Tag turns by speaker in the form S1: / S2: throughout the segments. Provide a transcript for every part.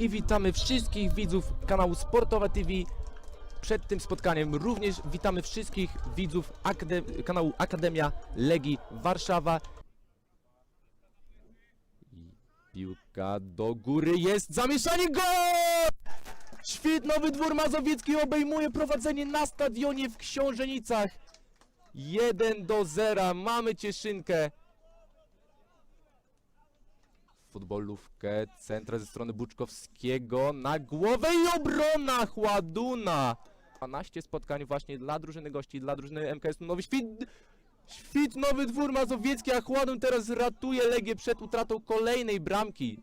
S1: i witamy wszystkich widzów kanału Sportowa TV. Przed tym spotkaniem również witamy wszystkich widzów akade- kanału Akademia Legii Warszawa. I piłka do góry jest zamieszanie gol! Świt Nowy Dwór Mazowiecki obejmuje prowadzenie na stadionie w Książenicach. 1 do 0. Mamy cieszynkę. Futbolówkę, centra ze strony Buczkowskiego na głowę i obrona Chładuna. 12 spotkań właśnie dla drużyny gości, dla drużyny MKS Nowy Świt. Świt Nowy Dwór Mazowiecki, a Chładun teraz ratuje Legię przed utratą kolejnej bramki.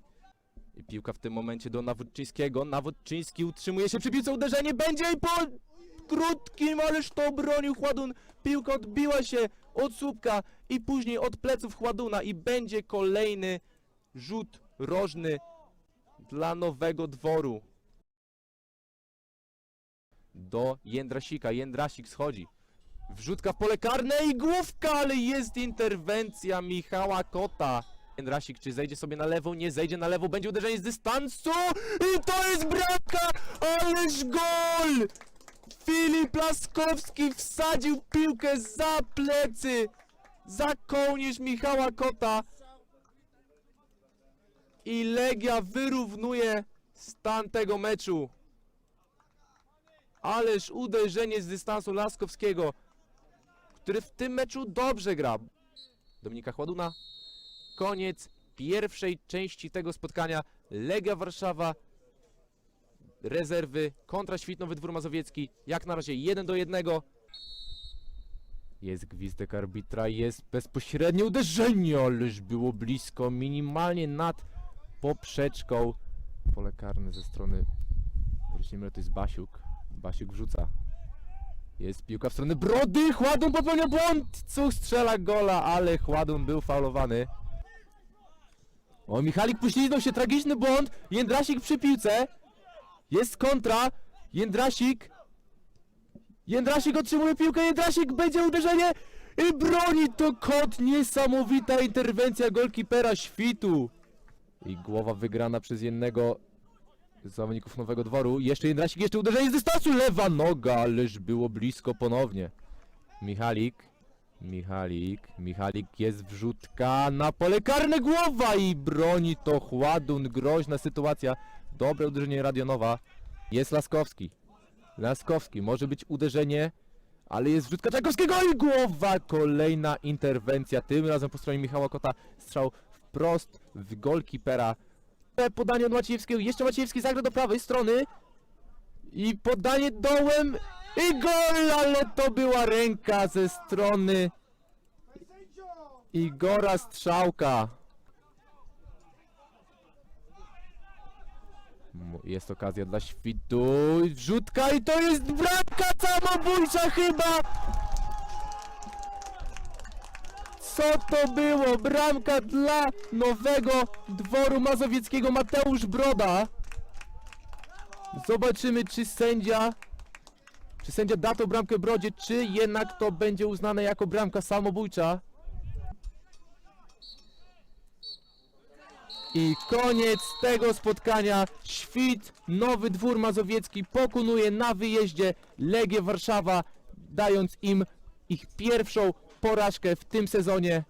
S1: I piłka w tym momencie do Nawodczyńskiego. Nawodczyński utrzymuje się przy piłce, uderzenie będzie i po krótkim, ależ to obronił Chładun. Piłka odbiła się od słupka i później od pleców Chładuna i będzie kolejny rzut rożny dla nowego dworu. Do Jędrasika. Jędrasik schodzi. Wrzutka w pole karne i główka, ale jest interwencja Michała Kota. Jędrasik, czy zejdzie sobie na lewo? Nie zejdzie na lewo, będzie uderzenie z dystansu i to jest bramka! Ależ gol! Filip Laskowski wsadził piłkę za plecy, za kołnierz Michała Kota i Legia wyrównuje stan tego meczu. Ależ uderzenie z dystansu Laskowskiego, który w tym meczu dobrze gra. Dominika Chładuna. Koniec pierwszej części tego spotkania. Legia Warszawa. Rezerwy kontra Świtnowy Dwór Mazowiecki. Jak na razie 1 do 1. Jest gwizdek arbitra, jest bezpośrednie uderzenie, ależ było blisko, minimalnie nad poprzeczką. Pole karne ze strony, nie to jest Basiuk. Basiuk wrzuca. Jest piłka w stronę Brody, Chładun popełnia błąd! Cuch strzela gola, ale Chładun był faulowany. O, Michalik poślizgnął się, tragiczny błąd. Jędrasik przy piłce. Jest kontra. Jędrasik. Jędrasik otrzymuje piłkę, Jędrasik będzie uderzenie i broni to kot. Niesamowita interwencja golkipera Świtu. I głowa wygrana przez jednego z zawodników Nowego Dworu. Jeszcze Jędrasik, jeszcze uderzenie z dystansu. Lewa noga, ależ było blisko ponownie. Michalik. Michalik, Michalik jest wrzutka na pole karne głowa i broni to Chładun, groźna sytuacja. Dobre uderzenie Radionowa. Jest Laskowski. Laskowski, może być uderzenie, ale jest wrzutka Czakowskiego i głowa. Kolejna interwencja, tym razem po stronie Michała Kota. Strzał wprost w golkipera. Podanie od Maciejewskiego, jeszcze Maciejewski zagra do prawej strony. I podanie dołem i gol, ale to była ręka ze strony Igora Strzałka. Jest okazja dla świtu. Wrzutka i to jest bramka samobójcza chyba! Co to było? Bramka dla nowego dworu mazowieckiego Mateusz Broda. Zobaczymy czy sędzia czy sędzia da tą bramkę Brodzie, czy jednak to będzie uznane jako bramka samobójcza? I koniec tego spotkania. Świt, Nowy Dwór Mazowiecki pokonuje na wyjeździe Legię Warszawa, dając im ich pierwszą porażkę w tym sezonie.